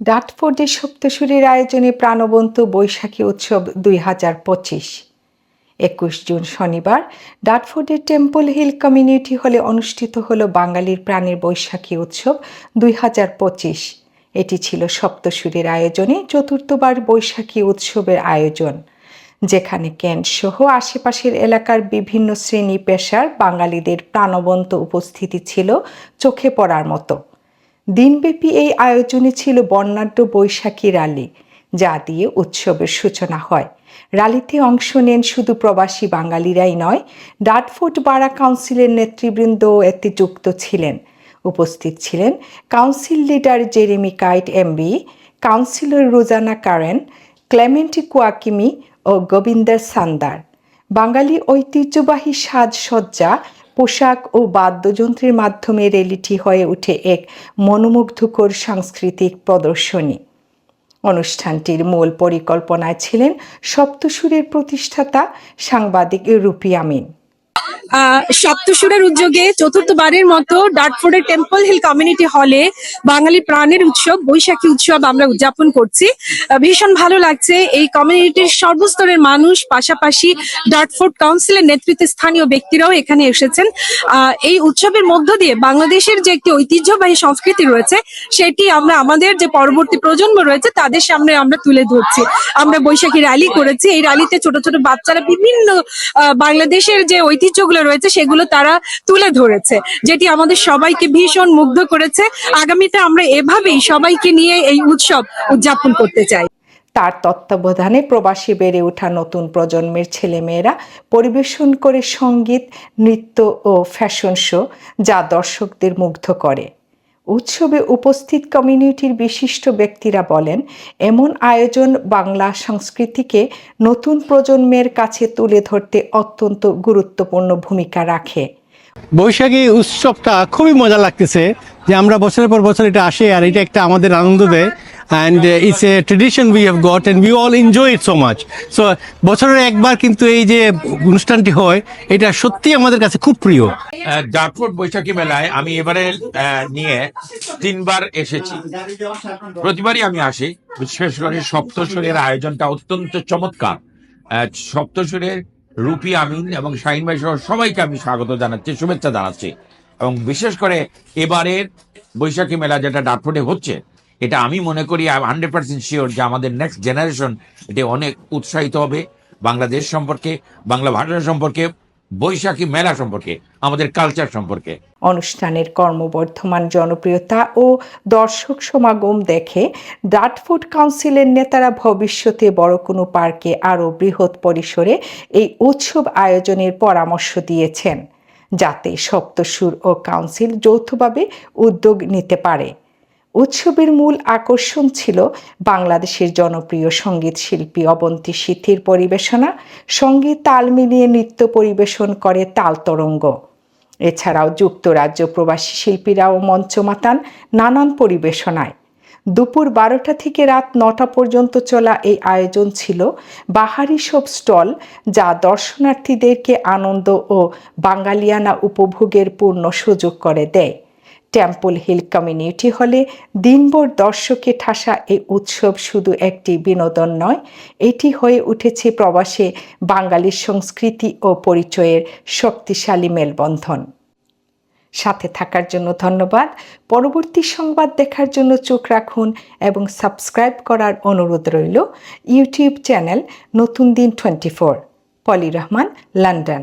ডাটফোর্ডের সপ্তসূরির আয়োজনে প্রাণবন্ত বৈশাখী উৎসব দুই হাজার পঁচিশ। একুশ জুন শনিবার ডাটফোর্ডের টেম্পল হিল কমিউনিটি হলে অনুষ্ঠিত হল বাঙালির প্রাণের বৈশাখী উৎসব দুই হাজার পঁচিশ। এটি ছিল সপ্তসূরির আয়োজনে চতুর্থবার বৈশাখী উৎসবের আয়োজন, যেখানে কেন্ট সহ আশেপাশের এলাকার বিভিন্ন শ্রেণি পেশার বাঙালিদের প্রাণবন্ত উপস্থিতি ছিল চোখে পড়ার মতো। দিনব্যাপী এই আয়োজনে ছিল বর্ণাঢ্য বৈশাখী র্যালি যা দিয়ে উৎসবের সূচনা হয়। র্যালিতে অংশ নেন শুধু প্রবাসী বাঙালিরাই নয়, ডাটফুট বারা কাউন্সিলের নেতৃবৃন্দ এতে যুক্ত ছিলেন। উপস্থিত ছিলেন council leader Jeremy Kite M B councillor Rozana Karen, Clementi কুয়াকিমি ও গোবিন্দার সান্দার। বাঙালি ঐতিহ্যবাহী সাজসজ্জা পোশাক ও বাদ্যযন্ত্রের মাধ্যমে রেলিটি হয়ে ওঠে এক মনোমুগ্ধকর সাংস্কৃতিক প্রদর্শনী। অনুষ্ঠানটির মূল পরিকল্পনায় ছিলেন সপ্তসুরের প্রতিষ্ঠাতা সাংবাদিক রুপি আমিন। সপ্তসুরের উদ্যোগে চতুর্থবারের মতো ডাটফোর্ডের টেম্পল হিল কমিউনিটি হলে বাঙালি প্রাণের উৎসব, বৈশাখী উৎসব আমরা উদযাপন করছি। ভীষণ ভালো লাগছে। এই কমিউনিটির সর্বস্তরের মানুষ, পাশাপাশি ডাটফোর্ড কাউন্সিলের নেতৃত্বে স্থানীয় ব্যক্তিরাও এখানে এসেছেন। এই উৎসবের মধ্য দিয়ে বাংলাদেশের যে একটি ঐতিহ্যবাহী সংস্কৃতি রয়েছে, সেটি আমরা আমাদের যে পরবর্তী প্রজন্ম রয়েছে, তাদের সামনে আমরা তুলে ধরছি। আমরা বৈশাখী র্যালি করেছি। এই র্যালিতে ছোট ছোট বাচ্চারা বিভিন্ন বাংলাদেশের যে ঐতিহ্যগুলো রয়েছে সেগুলো তারা তুলে ধরেছে, যেটি আমাদের সবাইকে ভীষণ মুগ্ধ করেছে। আগামীতে আমরা এভাবেই সবাইকে নিয়ে এই উৎসব উদযাপন করতে চাই। তার তত্ত্বাবধানে প্রবাসী বেড়ে ওঠা নতুন প্রজন্মের ছেলেমেয়েরা পরিবেশন করে সংগীত, নৃত্য ও ফ্যাশন শো যা দর্শকদের মুগ্ধ করে। উৎসবে উপস্থিত কমিউনিটির বিশিষ্ট ব্যক্তিরা বলেন, এমন আয়োজন বাংলা সংস্কৃতিকে নতুন প্রজন্মের কাছে তুলে ধরতে অত্যন্ত গুরুত্বপূর্ণ ভূমিকা রাখে। বৈশাখী উৎসবটা খুবই মজা লাগতেছে যে আমরা বছরের পর বছর এটা আসে আর এটা একটা আমাদের আনন্দ দেয়। And it's a tradition we have got and we all enjoy it so much so বছরের একবার কিন্তু এই যে অনুষ্ঠানটি হয়, এটা সত্যি আমাদের কাছে খুব প্রিয়। জাটফোর্ড বৈশাখী মেলায় আমি এবারে নিয়ে তিনবার এসেছি। প্রতিবারই আমি আসি, বিশেষ করে সপ্তস্বরের আয়োজনটা অত্যন্ত চমৎকার। সপ্তস্বরের রুপি আমিন এবং শাহিন ভাই সহ সবাইকে আমি স্বাগত জানাচ্ছি, শুভেচ্ছা জানাচ্ছি। এবং বিশেষ করে এবারের বৈশাখী মেলা যেটা ডাটফোর্ডে হচ্ছে, এটা আমি মনে করি হান্ড্রেড পার্সেন্ট শিওর যে আমাদের নেক্সট জেনারেশন এটি অনেক উৎসাহিত হবে। বাংলাদেশ সম্পর্কে, বাংলা ভাষা সম্পর্কে বৈশাখী মেলা সম্পর্কে, আমাদের কালচার সম্পর্কে। অনুষ্ঠানের কর্মবর্ধমান জনপ্রিয়তা ও দর্শক সমাগম দেখে ডাটফুড কাউন্সিলের নেতারা ভবিষ্যতে বড় কোনো পার্কে আরও বৃহৎ পরিসরে এই উৎসব আয়োজনের পরামর্শ দিয়েছেন, যাতে সপ্তসুর ও কাউন্সিল যৌথভাবে উদ্যোগ নিতে পারে। উৎসবের মূল আকর্ষণ ছিল বাংলাদেশের জনপ্রিয় সংগীত শিল্পী অবন্তী সিথির পরিবেশনা সংগীত তাল মিলিয়ে নৃত্য পরিবেশন করে তাল তরঙ্গ। এছাড়াও যুক্তরাজ্য প্রবাসী শিল্পীরাও মঞ্চ মাতান নানান পরিবেশনায়। দুপুর বারোটা থেকে রাত নটা পর্যন্ত চলা এই আয়োজন ছিল বাহারি সব স্টল, যা দর্শনার্থীদেরকে আনন্দ ও বাঙালিয়ানা উপভোগের পূর্ণ সুযোগ করে দেয়। টেম্পল হিল কমিউনিটি হলে দিনভর দর্শকে ঠাসা এই উৎসব শুধু একটি বিনোদন নয়, এটি হয়ে উঠেছে প্রবাসে বাঙালির সংস্কৃতি ও পরিচয়ের শক্তিশালী মেলবন্ধন। সাথে থাকার জন্য ধন্যবাদ। পরবর্তী সংবাদ দেখার জন্য চোখ রাখুন এবং সাবস্ক্রাইব করার অনুরোধ রইল। ইউটিউব চ্যানেল নতুন দিন twenty four. Poli Rahman, London.